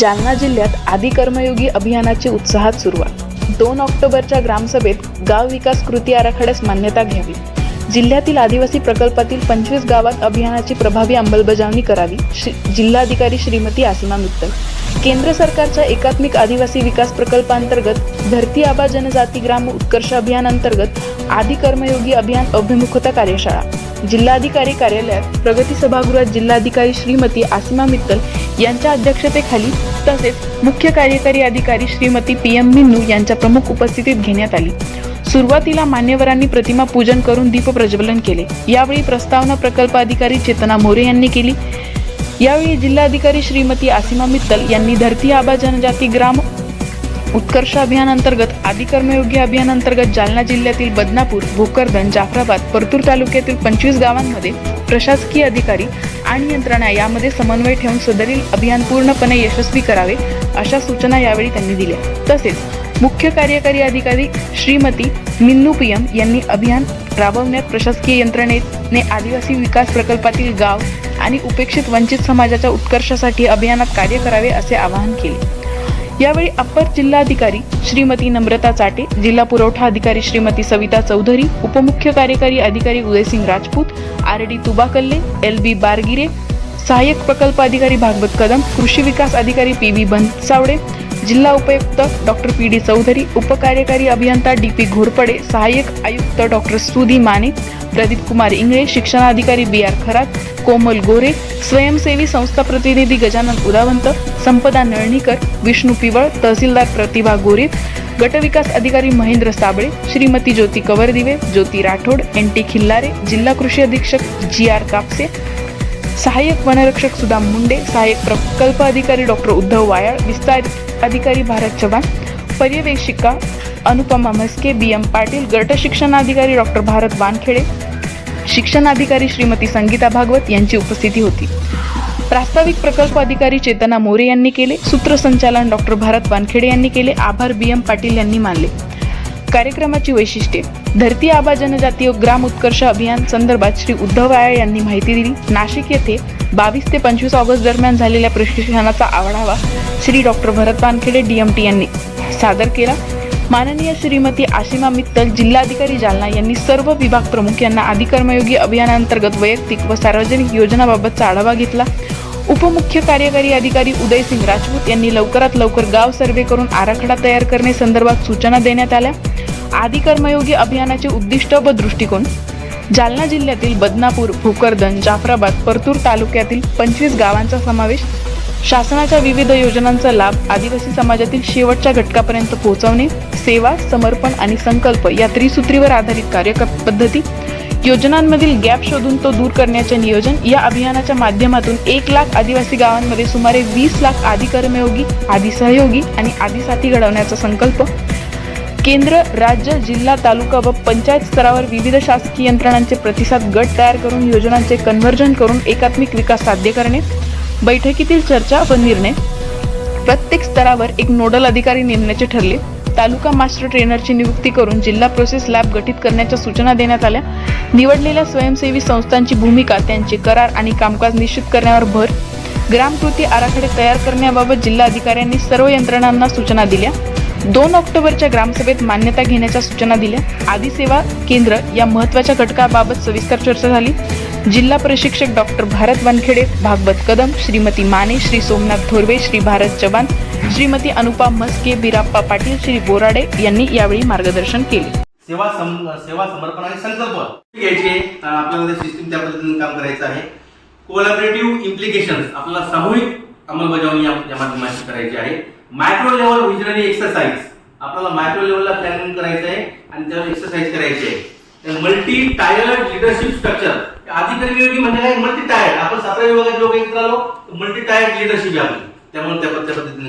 जालना जिल्ह्यात आदी कर्मयोगी अभियानाची उत्साहात सुरुवात. दोन ऑक्टोबरच्या ग्रामसभेत गाव विकास कृती आराखड्यास मान्यता घ्यावी. जिल्ह्यातील आदिवासी प्रकल्पातील पंचवीस गावात अभियानाची प्रभावी अंमलबजावणी करावी श्री जिल्हाधिकारी श्रीमती आसिमा मित्तल. केंद्र सरकारच्या एकात्मिक आदिवासी विकास प्रकल्पांतर्गत धरती आबा जनजाती ग्राम उत्कर्ष अभियान अंतर्गत कर्मयोगी अभियान अभिमुखता कार्यशाळा. जिल्हाधिकारी कार्यालयात प्रगती सभागृहात जिल्हाधिकारी श्रीमती आसिमा मित्तल यांच्या अध्यक्षतेखाली तसेच मुख्य कार्यकारी अधिकारी श्रीमती पी एम मिन्नू यांच्या प्रमुख उपस्थितीत घेण्यात आली. सुरुवातीला मान्यवरांनी प्रतिमा पूजन करून दीप प्रज्वलन केले. यावेळी प्रस्तावना प्रकल्प अधिकारी चेतना मोरे यांनी केली. यावेळी जिल्हाधिकारी श्रीमती आसिमा मित्तल यांनी धरती आबा जनजाती ग्राम उत्कर्ष अभियान अंतर्गत आदी कर्मयोगी अभियान अंतर्गत जालना जिल्ह्यातील बदनापूर भोकरदन जाफराबाद परतूर तालुक्यातील पंचवीस गावांमध्ये प्रशासकीय अधिकारी आणि यंत्रणा यामध्ये समन्वय ठेवून सदरील अभियान पूर्णपणे यशस्वी करावे अशा सूचना यावेळी त्यांनी दिल्या. तसेच मुख्य कार्यकारी अधिकारी श्रीमती मिन्नू पीएम यांनी अभियान राबवण्यात प्रशासकीय यंत्रणेने आदिवासी विकास प्रकल्पातील गाव आणि उपेक्षित वंचित समाजाच्या उत्कर्षासाठी अभियानात कार्य करावे असे आवाहन केले. यावेळी अप्पर जिल्हाधिकारी श्रीमती नम्रता चाटे जिल्हा पुरवठा अधिकारी श्रीमती सविता चौधरी उपमुख्य कार्यकारी अधिकारी Udaysing Rajput R D Tubakalle L B Bargire सहाय्यक प्रकल्प अधिकारी भागवत कदम कृषी विकास अधिकारी पी बी बनसावडे जिल्हा उपयुक्त डॉक्टर पी डी चौधरी उपकार्यकारी अभियंता डी पी घोरपडे सहाय्यक आयुक्त डॉक्टर सुधी माने प्रदीप कुमार इंगळे शिक्षणाधिकारी बी आर खरात कोमल गोरे स्वयंसेवी संस्था प्रतिनिधी गजानन उदावंत संपदा नळणीकर विष्णू पिवळ तहसीलदार प्रतिभा गोरे गटविकास अधिकारी महेंद्र साबळे श्रीमती ज्योती कवरदिवे ज्योती राठोड एन टी खिल्लारे जिल्हा कृषी अधीक्षक जी आर कापसे सहाय्यक वनरक्षक सुदाम मुंडे सहाय्यक प्रकल्प अधिकारी डॉक्टर उद्धव वायाळ विस्तार अधिकारी भारत चव्हाण पर्यवेक्षिका अनुपमा म्हस्के बी एम पाटील गट शिक्षणाधिकारी डॉक्टर भारत वानखेडे शिक्षणाधिकारी श्रीमती संगीता भागवत यांची उपस्थिती होती. प्रास्ताविक प्रकल्प अधिकारी चेतना मोरे यांनी केले. सूत्रसंचालन डॉक्टर भारत वानखेडे यांनी केले. आभार बी. एम. पाटील यांनी मानले. कार्यक्रमाची वैशिष्ट्ये. धरती आबा जनजातीय ग्राम उत्कर्ष अभियान संदर्भात श्री उद्धव आयर यांनी माहिती दिली. नाशिक येथे बावीस ते पंचवीस ऑगस्ट दरम्यान झालेल्या प्रशिक्षणाचा आढावा श्री डॉक्टर भरत वानखेडे डीएमटी यांनी सादर केला. माननीय श्रीमती आशिमा मित्तल जिल्हाधिकारी जालना यांनी सर्व विभाग प्रमुख यांना आदी कर्मयोगी अभियानांतर्गत वैयक्तिक व सार्वजनिक योजनाबाबतचा आढावा घेतला. उपमुख्य कार्यकारी अधिकारी उदयसिंग राजपूत यांनी लवकरात लवकर गाव सर्वे करून आराखडा तयार करणे संदर्भात सूचना देण्यात आल्या. आदी कर्मयोगी अभियानाचे उद्दिष्ट व दृष्टिकोन. जालना जिल्ह्यातील बदनापूर भोकरदन जाफराबाद परतूर तालुक्यातील पंचवीस गावांचा समावेश. शासनाच्या विविध योजनांचा लाभ आदिवासी समाजातील शेवटच्या घटकापर्यंत पोहोचवणे सेवा समर्पण आणि संकल्प या त्रिसूत्रीवर आधारित कार्यपद्धती योजनांमधील गॅप शोधून तो दूर करण्याचे नियोजन. या अभियानाच्या माध्यमातून एक लाख आदिवासी गावांमध्ये सुमारे वीस लाख आदी कर्मयोगी आदी सहयोगी आणि आदी साथी घडवण्याचा संकल्प. केंद्र राज्य जिल्हा तालुका व पंचायत स्तरावर विविध शासकीय यंत्रणांचे प्रतिसाद गट तयार करून योजनांचे कन्व्हर्जन करून एकात्मिक विकास साध्य करणे. बैठकीतील चर्चा व निर्णय. प्रत्येक स्तरावर एक नोडल अधिकारी नेमण्याचे ठरले. तालुका मास्टर ट्रेनरची नियुक्ती करून जिल्हा प्रोसेस लॅब गठीत करण्याच्या सूचना देण्यात आल्या. निवडलेल्या स्वयंसेवी संस्थांची भूमिका त्यांचे करार आणि कामकाज निश्चित करण्यावर भर. ग्रामकृती आराखडे तयार करण्याबाबत जिल्हाधिकाऱ्यांनी सर्व यंत्रणांना सूचना दिल्या. दोन ऑक्टोबरच्या ग्रामसभेत मान्यता घेण्याच्या सूचना दिल्या. आदी सेवा केंद्र या महत्त्वाच्या घटकाबाबत सविस्तर चर्चा झाली. जिल्हा प्रशिक्षक डॉक्टर भारत वानखेडे भागवत कदम श्रीमती माने श्री सोमनाथ थोरवे श्री भारत चव्हाण श्रीमती अनुपा मस्के बिराप्पा पाटील श्री बोराडे यांनी यावेळी मार्गदर्शन केले. सेवा सम सेवा समर्पण आणि संकल्प. घ्यायचे आपल्यामध्ये सिस्टीम त्या पद्धतीने काम करायचं आहे. कोलॅबरेटिव्ह इम्प्लिकेशन आपल्याला सामूहिक अंमलबजावणी या या माध्यमाची करायची आहे. मायक्रो लेवल विजनरी एक्सरसाइज आपल्याला मायक्रो लेवलला प्लॅनिंग करायचं आहे आणि त्यावर एक्सरसाइज करायची आहे. मल्टी टायर्ड लिडरशिप स्ट्रक्चर अधिकारी योगी म्हणजे काय? मल्टी टायर्ड आपण सातारा विभागाचे लोक एकत्र आलो मल्टी टायर्ड लिडरशिप आहे आपली त्यामुळे त्या पद्धतीने